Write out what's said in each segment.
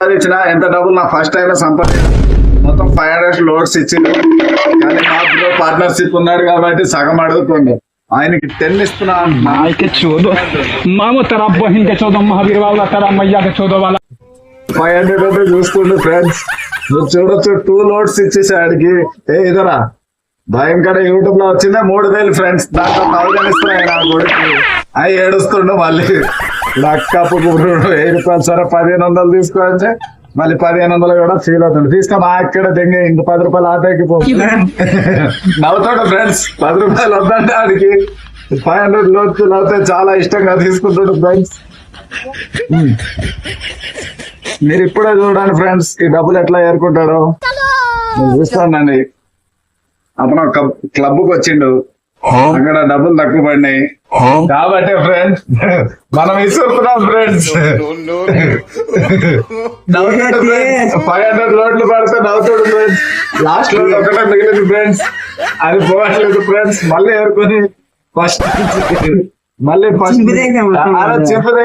సంపాదించిన ఎంత డబ్బులు నా ఫస్ట్ టైం సంపాదించిన మొత్తం ఫైవ్ హండ్రెడ్ లోడ్స్ ఇచ్చింది కానీ నాకు పార్ట్నర్షిప్ ఉన్నాడు కాబట్టి సగం అడుగుతుంది ఆయనకి టెన్ ఇస్తున్నా ఆయనకి చూదో మామ తర బహిన్ కే మహావీర్ వాళ్ళ తర వాళ్ళ. ఫైవ్ హండ్రెడ్ రూపీస్ చూసుకుంటు ఫ్రెండ్స్ నువ్వు చూడొచ్చు టూ లోడ్స్ ఇచ్చేసి ఆడికి. ఏ ఇదరా. భయంకర యూట్యూబ్లో వచ్చిందే మూడు వేలు ఫ్రెండ్స్ దాంట్లో థౌజండ్ నా కొడుకు. అవి ఏడుస్తుండు మళ్ళీ. లక్కపు గుర్రుడు వెయ్యి రూపాయలు సరే పదిహేను వందలు తీసుకోవచ్చు మళ్ళీ పదిహేను వందలు కూడా ఫీల్ అవుతుంది. తీసుకో మా ఇక్కడ దెంగ ఇంక పది రూపాయలు ఆటోకి పో. నవ్వుతాడు ఫ్రెండ్స్ పది రూపాయలు వద్దంటే ఆడికి. ఫైవ్ హండ్రెడ్ లోడ్స్ అవుతే చాలా ఇష్టంగా తీసుకుంటాడు ఫ్రెండ్స్ మీరు ఇప్పుడే చూడండి ఫ్రెండ్స్ ఈ డబ్బులు ఎట్లా ఏరుకుంటాడో. నేను చూస్తానండి అతను ఒక క్లబ్కి వచ్చిండు. అక్కడ డబ్బులు తక్కువ పడినాయి. కాబట్టి ఫ్రెండ్స్ మనం ఇస్తున్నాం ఫ్రెండ్స్ ఫ్రెండ్స్ ఫైవ్ హండ్రెడ్ లోట్లు పడితే నవ్వుతాడు ఫ్రెండ్స్ లాస్ట్లో ఒకటే మిగిలింది ఫ్రెండ్స్ అది పోవట్లేదు ఫ్రెండ్స్ మళ్ళీ ఏరుకొని ఫస్ట్ మళ్ళీ ఫస్ట్. చెప్పదే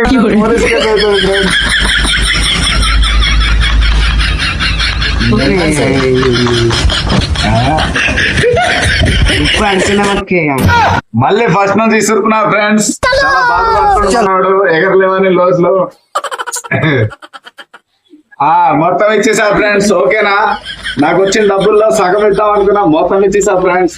ఫ్రెండ్స్ మనకి మళ్ళీ ఫస్ట్ నుంచి తీసుకున్నా ఫ్రెండ్స్ చాలా బాధపడుతున్నాడు ఎగరలేవని రోజులు. ఆ మొత్తం ఇచ్చేసా ఫ్రెండ్స్ ఓకేనా? నాకు వచ్చిన డబ్బుల్లో సగం ఇద్దాం అనుకున్నా మొత్తం ఇచ్చేసా ఫ్రెండ్స్